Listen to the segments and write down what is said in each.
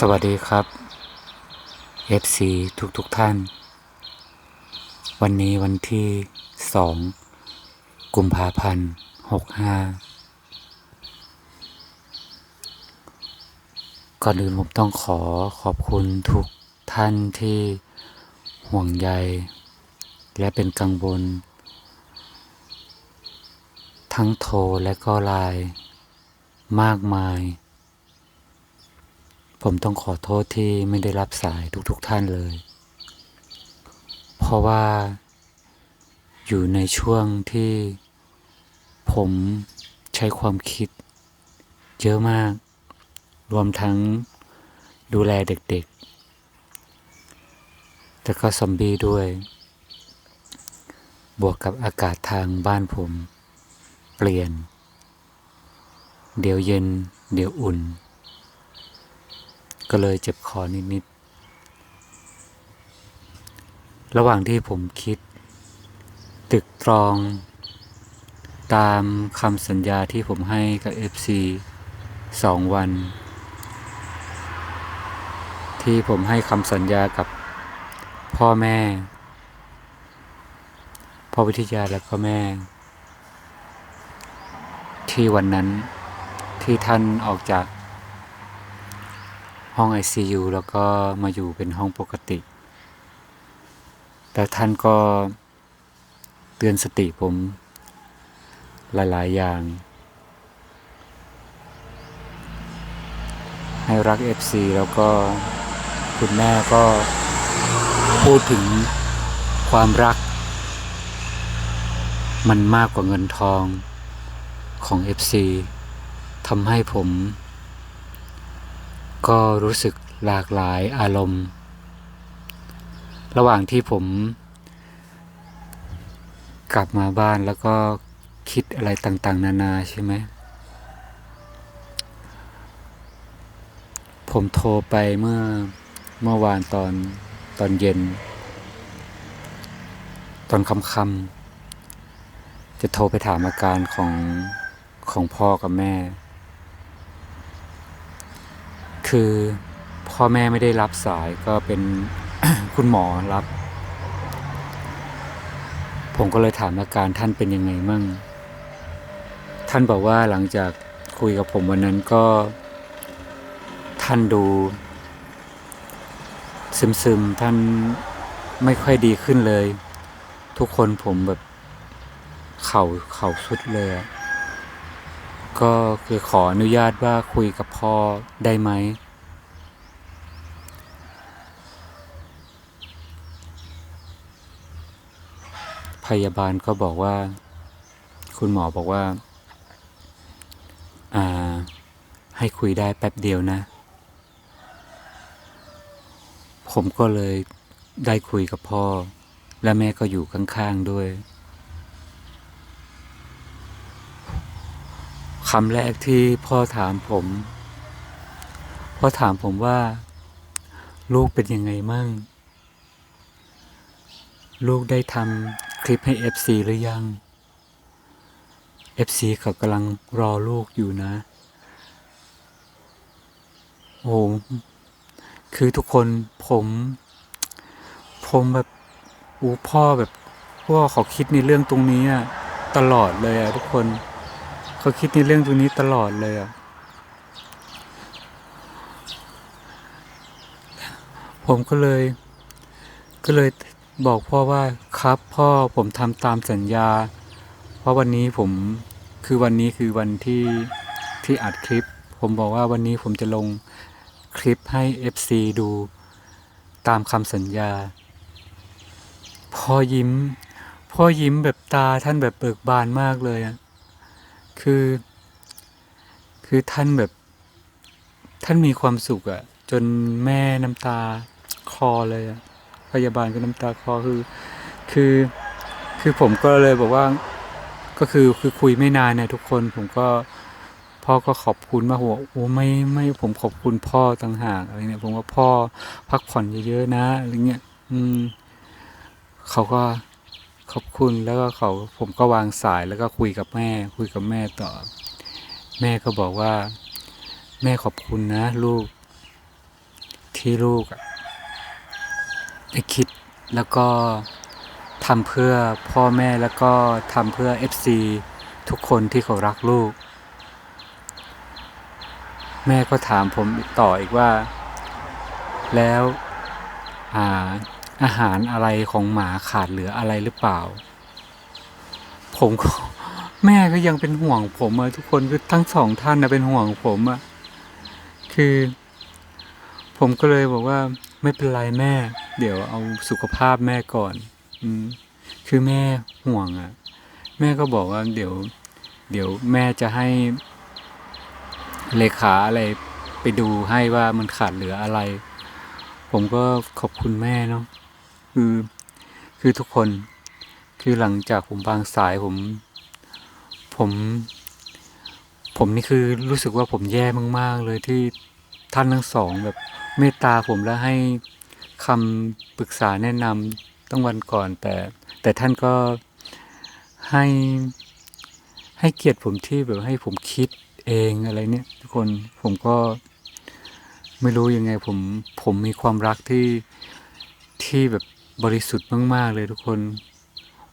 สวัสดีครับ FC ทุกทุกท่าน วันนี้วันที่สองกุมภาพันธ์หกห้าก่อนอื่นผมต้องขอขอบคุณทุกท่านที่ห่วงใย และเป็นกังวล ทั้งโทรและก็ไลน์มากมาย ผมต้องขอโทษที่ไม่ได้รับสายทุกๆทท่านเลย เพราะว่า อยู่ในช่วงที่ ผมใช้ความคิด เยอะมาก รวมทั้งดูแลเด็กๆ แต่ก็ซอมบี้ด้วย บวกกับอากาศทางบ้านผม เปลี่ยน เดี๋ยวเย็น เดี๋ยวอุ่น ก็เลยเจ็บคอนิดๆ ระหว่างที่ผมคิด ตึกตรอง ตามคำสัญญาที่ผมให้กับ FC สองวัน ที่ผมให้คำสัญญากับพ่อแม่ พ่อวิทยาและก็แม่ ที่วันนั้นที่ท่านออกจาก ห้อง ICU แล้วก็มาอยู่เป็นห้องปกติแต่ท่านก็เตือนสติผมหลาย ๆ อย่าง ให้รัก FC แล้วก็คุณแม่ก็พูดถึงความรัก มันมากกว่าเงินทองของ FC ทำให้ผม ก็รู้สึกหลากหลายอารมณ์ ระหว่างที่ผม กลับมาบ้านแล้วก็คิดอะไรต่างๆ นานาใช่ไหม ผมโทรไปเมื่อเมื่อวานตอนตอนเย็น ตอนค่ำๆจะโทรไปถามอาการของของพ่อกับแม่ คือพ่อแม่ไม่ได้รับสายก็เป็นคุณหมอรับ ผมก็เลยถามอาการท่านเป็นยังไงมั่ง ท่านบอกว่าหลังจากคุยกับผมวันนั้นก็ ท่านดู ซึมๆ ท่านไม่ค่อยดีขึ้นเลย ทุกคนผมแบบ เข่าเข่าสุดเลยก็คือขออนุญาตว่าคุยกับพ่อได้ไหม พยาบาลก็บอกว่า คุณหมอบอกว่าอ่าให้คุยได้แป๊บเดียวนะ ผมก็เลยได้คุยกับพ่อ และแม่ก็อยู่ข้างๆด้วยคำแรกที่พ่อถามผม พ่อถามผมว่า ลูกเป็นยังไงมั่ง ลูกได้ทำ คลิปให้ FC หรือยัง FC เขากำลังรอลูกอยู่นะ โอ้คือทุกคนผม ผมแบบอูพ่อแบบพ่อเขาคิดในเรื่องตรงนี้อะตลอดเลยอะทุกคนเขาคิดในเรื่องตรงนี้ตลอดเลยอะผมก็เลย ก็เลย บอกพ่อว่าครับพ่อผมทำตามสัญญา เพราะวันนี้ผมคือวันนี้คือวันที่ที่อัดคลิป ผมบอกว่าวันนี้ผมจะลงคลิปให้ FC ดูตามคำสัญญา พ่อยิ้ม พ่อยิ้มแบบตาท่านแบบเบิกบานมากเลยอะคือ คือท่านแบบ ท่านมีความสุขอะจนแม่น้ำตาคอเลยอะ พยาบาลก็น้ำตาคลอคือ คือคือผมก็เลยบอกว่าก็คือคือคุยไม่นานเนี่ยทุกคนผมก็พ่อก็ขอบคุณมาหัวโอ้ไม่ไม่ผมขอบคุณพ่อต่างหากอะไรเนี่ยผมว่าพ่อพักผ่อนเยอะๆนะอะไรเงี้ยอืมเขาก็ขอบคุณแล้วก็เขาผมก็วางสายแล้วก็คุยกับแม่ คุยกับแม่ต่อ แม่ก็บอกว่า แม่ขอบคุณนะ ลูก ที่ลูกอะ ได้คิดแล้วก็ทำเพื่อพ่อแม่แล้วก็ทำเพื่อ FC ทุกคนที่เขารักลูก แม่ก็ถามผมต่ออีกว่า แล้วอาอาหารอะไรของหมาขาดเหลืออะไรหรือเปล่า ผมก็แม่ก็ยังเป็นห่วงผมอะทุกคนคือทั้งสองท่านนะเป็นห่วงผมอะคือ ผมก็เลยบอกว่าไม่เป็นไรแม่ เดี๋ยวเอาสุขภาพแม่ก่อน อืมคือแม่ห่วงอะแม่ก็บอกว่าเดี๋ยว เดี๋ยวแม่จะให้เลขาอะไรไปดูให้ว่ามันขาดเหลืออะไร ผมก็ขอบคุณแม่เนาะคือคือทุกคนคือหลังจากผมบางสายผม ผม ผมนี่คือรู้สึกว่าผมแย่มาก ๆ เลยที่ท่านทั้งสองแบบเมตตาผมและให้ คำปรึกษาแนะนำตั้งวันก่อน แต่แต่ท่านก็ให้ให้เกียรติผมที่แบบให้ผมคิดเองอะไรเนี่ยทุกคนผมก็ไม่รู้ยังไงผมผมมีความรักที่ที่แบบบริสุทธิ์มาก ๆ เลยทุกคน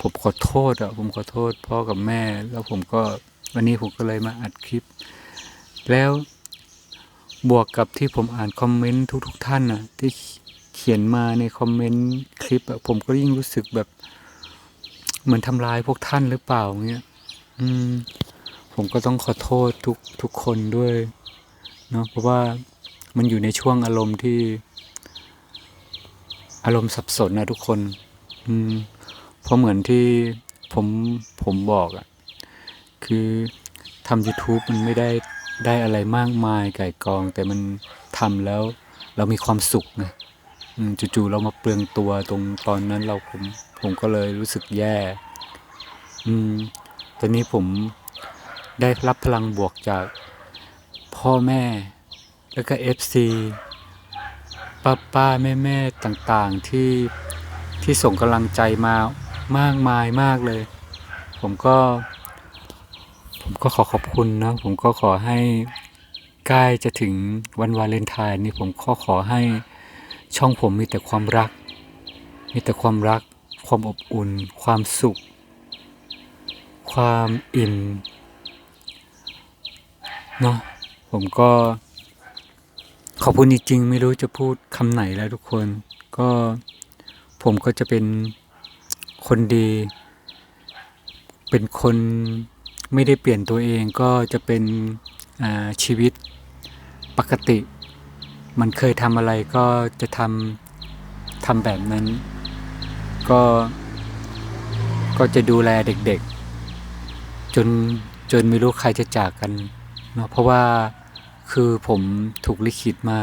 ผมขอโทษอะผมขอโทษพ่อกับแม่ แล้วผมก็วันนี้ผมก็เลยมาอัดคลิป แล้วบวกกับที่ผมอ่านคอมเมนต์ทุก ๆ ท่านน่ะที่ เขียนมาในคอมเมนต์คลิปอะผมก็ยิ่งรู้สึกแบบ เหมือนทำร้ายพวกท่านหรือเปล่าเงี้ยอืม ผมก็ต้องขอโทษทุกทุกคนด้วยเนาะเพราะว่ามันอยู่ในช่วงอารมณ์ที่ อารมณ์สับสนนะทุกคน อืมเพราะเหมือนที่ผมผมบอกอะคือทำ YouTube มันไม่ได้ได้อะไรมากมายไก่กอง แต่มันทำแล้วเรามีความสุขไง จู่ๆเรามาเปลืองตัวตรงตอนนั้นเราผมผมก็เลยรู้สึกแย่ อืม ตอนนี้ผมได้รับพลังบวกจากพ่อแม่ แล้วก็ FC ป้าป้าแม่แม่ต่างๆที่ที่ส่งกำลังใจมามากมายมากเลย ผมก็ ผมก็ขอขอบคุณนะ ผมก็ขอให้ใกล้จะถึงวันวาเลนไทน์นี่ผมก็ขอให้ ช่องผมมีแต่ความรัก มีแต่ความรัก ความอบอุ่น ความสุข ความอิ่มเนาะผมก็ ขอบคุณจริงๆไม่รู้จะพูดคำไหนแล้วทุกคน ก็ผมก็จะเป็นคนดี เป็นคนไม่ได้เปลี่ยนตัวเองก็จะเป็นชีวิตปกติ มันเคยทำอะไรก็จะทำทำแบบนั้น ก็ก็จะดูแลเด็กๆ จนจนไม่รู้ใครจะจากกันเนาะเพราะว่าคือผมถูกลิขิตมา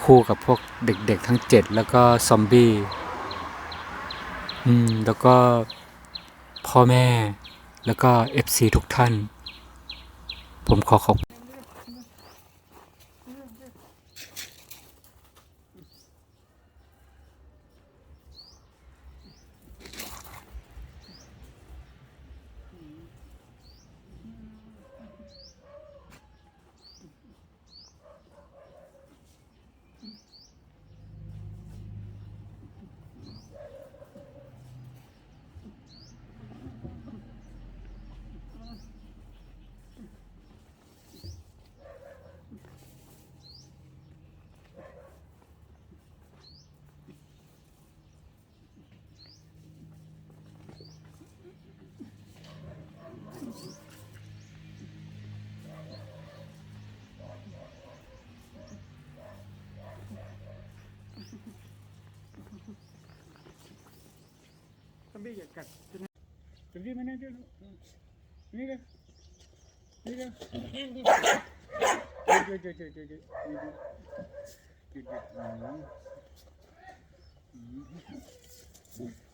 คู่กับพวกเด็กๆ ทั้งเจ็ดแล้วก็ซอมบี้อืมแล้วก็พ่อแม่แล้วก็ FC ทุกท่าน ผมขอขอบ bija kad tur bija mana diena. Mīļa. Mīļa.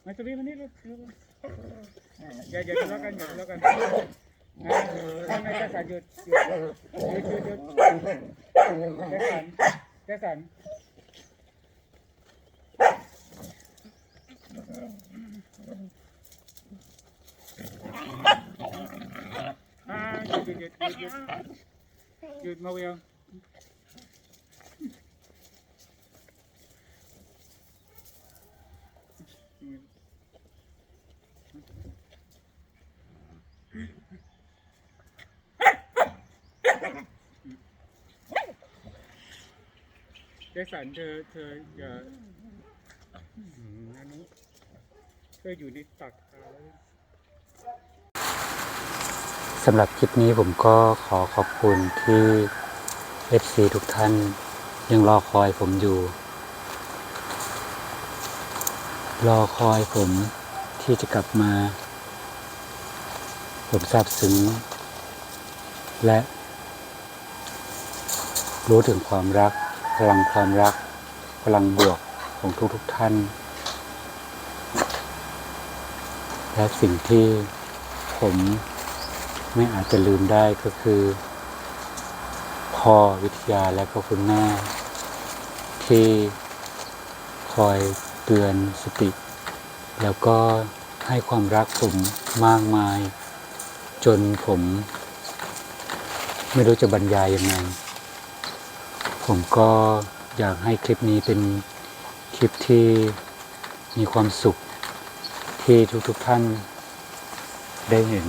Mai tu bija mana diena. Ya, ya, silakan, ya, silakan. Nah, ini kita lanjut. Lanjut, lanjut. Tesan, tesan. หยุดหยุดหยุดหยุดมาเวลเจสันเธอเธออย่าอนนี้เธออยู่ในตัก สำหรับคลิปนี้ผมก็ขอขอบคุณที่ FC ทุกท่านยังรอคอยผมอยู่ รอคอยผมที่จะกลับมา ผมซาบซึ้งและ รู้ถึงความรัก พลังความรัก พลังบวกของทุกๆทท่าน และสิ่งที่ผม ไม่อาจจะลืมได้ก็คือ พ่อวิทยาและก็คุณแม่ ที่คอยเตือนสติ แล้วก็ให้ความรักผมมากมาย จนผม ไม่รู้จะบรรยายยังไง ผมก็อยากให้คลิปนี้เป็นคลิปที่มีความสุขที่ทุกๆทท่านได้เห็น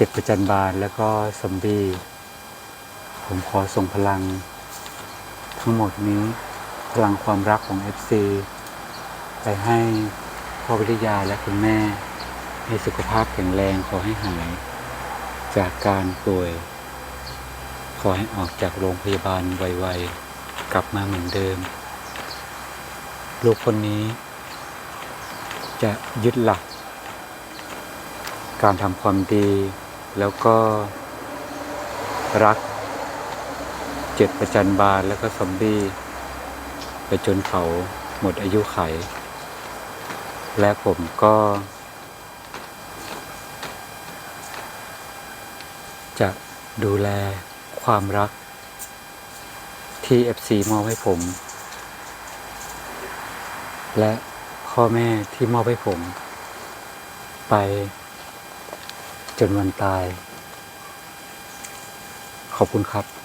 เจ็ดประจันบาลแล้วก็ซอมบี้ผมขอส่งพลัง ทั้งหมดนี้พลังความรักของ FC ไปให้พ่อวิทยาและคุณแม่ ให้สุขภาพแข็งแรงขอให้หาย จากการป่วย ขอให้ออกจากโรงพยาบาลไวๆ กลับมาเหมือนเดิม ลูกคนนี้ จะยึดหลัก การทำความดี แล้วก็รักเจ็ดประจันบาลแล้วก็ซอมบี้ ไปจนเขาหมดอายุไข และผมก็ จะดูแลความรักที่ FC มอบให้ผม และพ่อแม่ที่มอบให้ผม ไป จนวันตาย ขอบคุณครับ